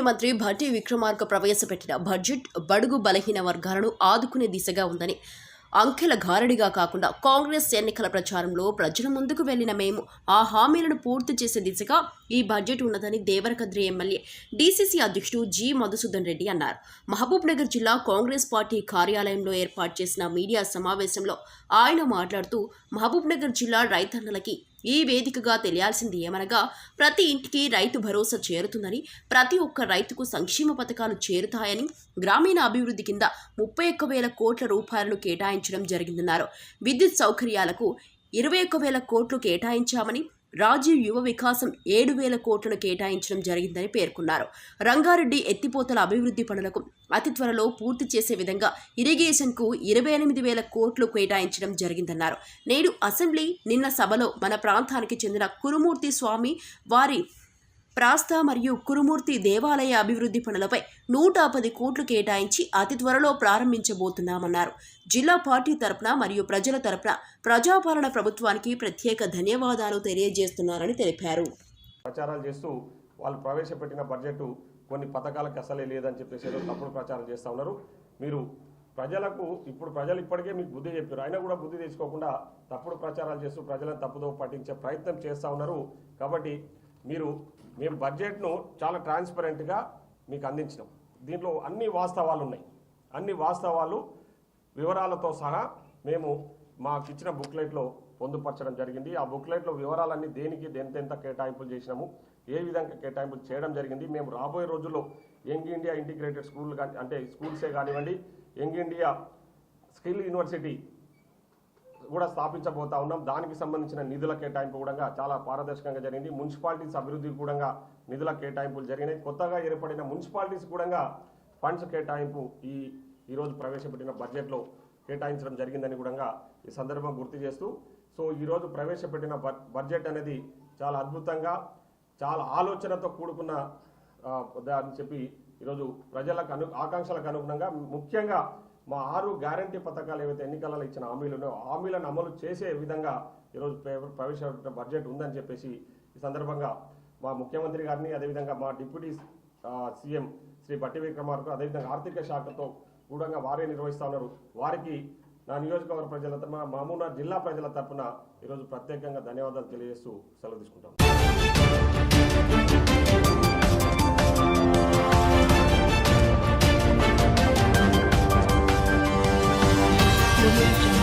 ముఖ్యమంత్రి భట్టి విక్రమార్క ప్రవేశపెట్టిన బడ్జెట్ బడుగు బలహీన వర్గాలను ఆదుకునే దిశగా ఉందని అంకెల గారడిగా కాకుండా కాంగ్రెస్ ఎన్నికల ప్రచారంలో ప్రజల ముందుకు వెళ్ళిన మేము ఆ హామీలను పూర్తి చేసే దిశగా ఈ బడ్జెట్ ఉన్నదని దేవరకద్రి ఎమ్మెల్యే డీసీసీ అధ్యక్షుడు జి మధుసూదన్ రెడ్డి అన్నారు. మహబూబ్నగర్ జిల్లా కాంగ్రెస్ పార్టీ కార్యాలయంలో ఏర్పాటు చేసిన మీడియా సమావేశంలో ఆయన మాట్లాడుతూ మహబూబ్నగర్ జిల్లా రైతన్నలకి ఈ వేదికగా తెలియాల్సింది ఏమనగా ప్రతి ఇంటికి రైతు భరోసా చేరుతుందని ప్రతి ఒక్క రైతుకు సంక్షేమ పథకాలు చేరుతాయని గ్రామీణ అభివృద్ధి కింద ముప్పై ఒక్క వేల కోట్ల రూపాయలను కేటాయించడం జరిగిందన్నారు. విద్యుత్ సౌకర్యాలకు ఇరవై ఒక్క వేల కోట్లు కేటాయించామని రాజీవ్ యువ వికాసం ఏడు వేల కోట్లను కేటాయించడం జరిగిందని పేర్కొన్నారు. రంగారెడ్డి ఎత్తిపోతల అభివృద్ధి పనులకు అతి త్వరలో పూర్తి చేసే విధంగా ఇరిగేషన్కు ఇరవై ఎనిమిది వేల కోట్లు కేటాయించడం జరిగిందన్నారు. నేడు అసెంబ్లీ నిన్న సభలో మన ప్రాంతానికి చెందిన కురుమూర్తి స్వామి వారి ప్రాస్త మరియు కురుమూర్తి దేవాలయ అభివృద్ధి పనులపై నూట పది కోట్లు కేటాయించి అతి త్వరలో ప్రారంభించబోతున్నామన్నారు. జిల్లా పార్టీ తరపున మరియు ప్రజల తరపున ప్రజాపాలన ప్రభుత్వానికి ప్రత్యేక ధన్యవాదాలు తెలియజేస్తున్నారని తెలిపారు. ప్రచారాలు చేస్తూ వాళ్ళు ప్రవేశపెట్టిన బడ్జెట్ కొన్ని పథకాలకు అసలే లేదని చెప్పేసి ఏదో తప్పుడు ప్రచారం చేస్తూ ఉన్నారు. మీరు ప్రజలకు ఇప్పుడు ప్రజలు ఇప్పటికే మీకు బుద్ధి చెప్పారు. అయినా కూడా బుద్ధి తెచ్చుకోకుండా తప్పుడు ప్రచారాలు చేస్తూ ప్రజలను తప్పుదో పట్టించే ప్రయత్నం చేస్తూ ఉన్నారు. కాబట్టి మీరు మేము బడ్జెట్ను చాలా ట్రాన్స్పరెంట్గా మీకు అందించినాం. దీంట్లో అన్ని వాస్తవాలు ఉన్నాయి. అన్ని వాస్తవాలు వివరాలతో సహా మేము మాకు ఇచ్చిన బుక్లెట్లో పొందుపరచడం జరిగింది. ఆ బుక్లెట్లో వివరాలన్నీ దేనికి ఎంతెంత కేటాయింపులు చేసినాము ఏ విధంగా కేటాయింపులు చేయడం జరిగింది. మేము రాబోయే రోజుల్లో యంగ్ ఇండియా ఇంటిగ్రేటెడ్ స్కూల్ కానీ అంటే స్కూల్సే కానివ్వండి యంగ్ ఇండియా స్కిల్ యూనివర్సిటీ కూడా స్థాపించబోతా ఉన్నాం. దానికి సంబంధించిన నిధుల కేటాయింపు కూడా చాలా పారదర్శకంగా జరిగింది. మున్సిపాలిటీస్ అభివృద్ధి కూడా నిధుల కేటాయింపులు జరిగినాయి. కొత్తగా ఏర్పడిన మున్సిపాలిటీస్ కూడా ఫండ్స్ కేటాయింపు ఈ ఈరోజు ప్రవేశపెట్టిన బడ్జెట్లో కేటాయించడం జరిగిందని కూడా ఈ సందర్భం గుర్తు చేస్తూ సో ఈరోజు ప్రవేశపెట్టిన బడ్- బడ్జెట్ అనేది చాలా అద్భుతంగా చాలా ఆలోచనతో కూడుకున్న అని చెప్పి ఈరోజు ప్రజలకు అను ఆకాంక్షలకు అనుగుణంగా ముఖ్యంగా మా ఆరు గ్యారంటీ పథకాలు ఏవైతే ఎన్నికలలో ఇచ్చిన హామీలు ఉన్నాయో హామీలను అమలు చేసే విధంగా ఈరోజు ప్రవేశపెట్టిన బడ్జెట్ ఉందని చెప్పేసి ఈ సందర్భంగా మా ముఖ్యమంత్రి గారిని అదేవిధంగా మా డిప్యూటీ సీఎం శ్రీ బట్టి విక్రమార్కు అదేవిధంగా ఆర్థిక శాఖతో గూఢంగా వారే నిర్వహిస్తా ఉన్నారు. వారికి నా నియోజకవర్గ ప్రజల తరఫున మామూలు జిల్లా ప్రజల తరపున ఈరోజు ప్రత్యేకంగా ధన్యవాదాలు తెలియజేస్తూ సెలవు తీసుకుంటాం. Thank you.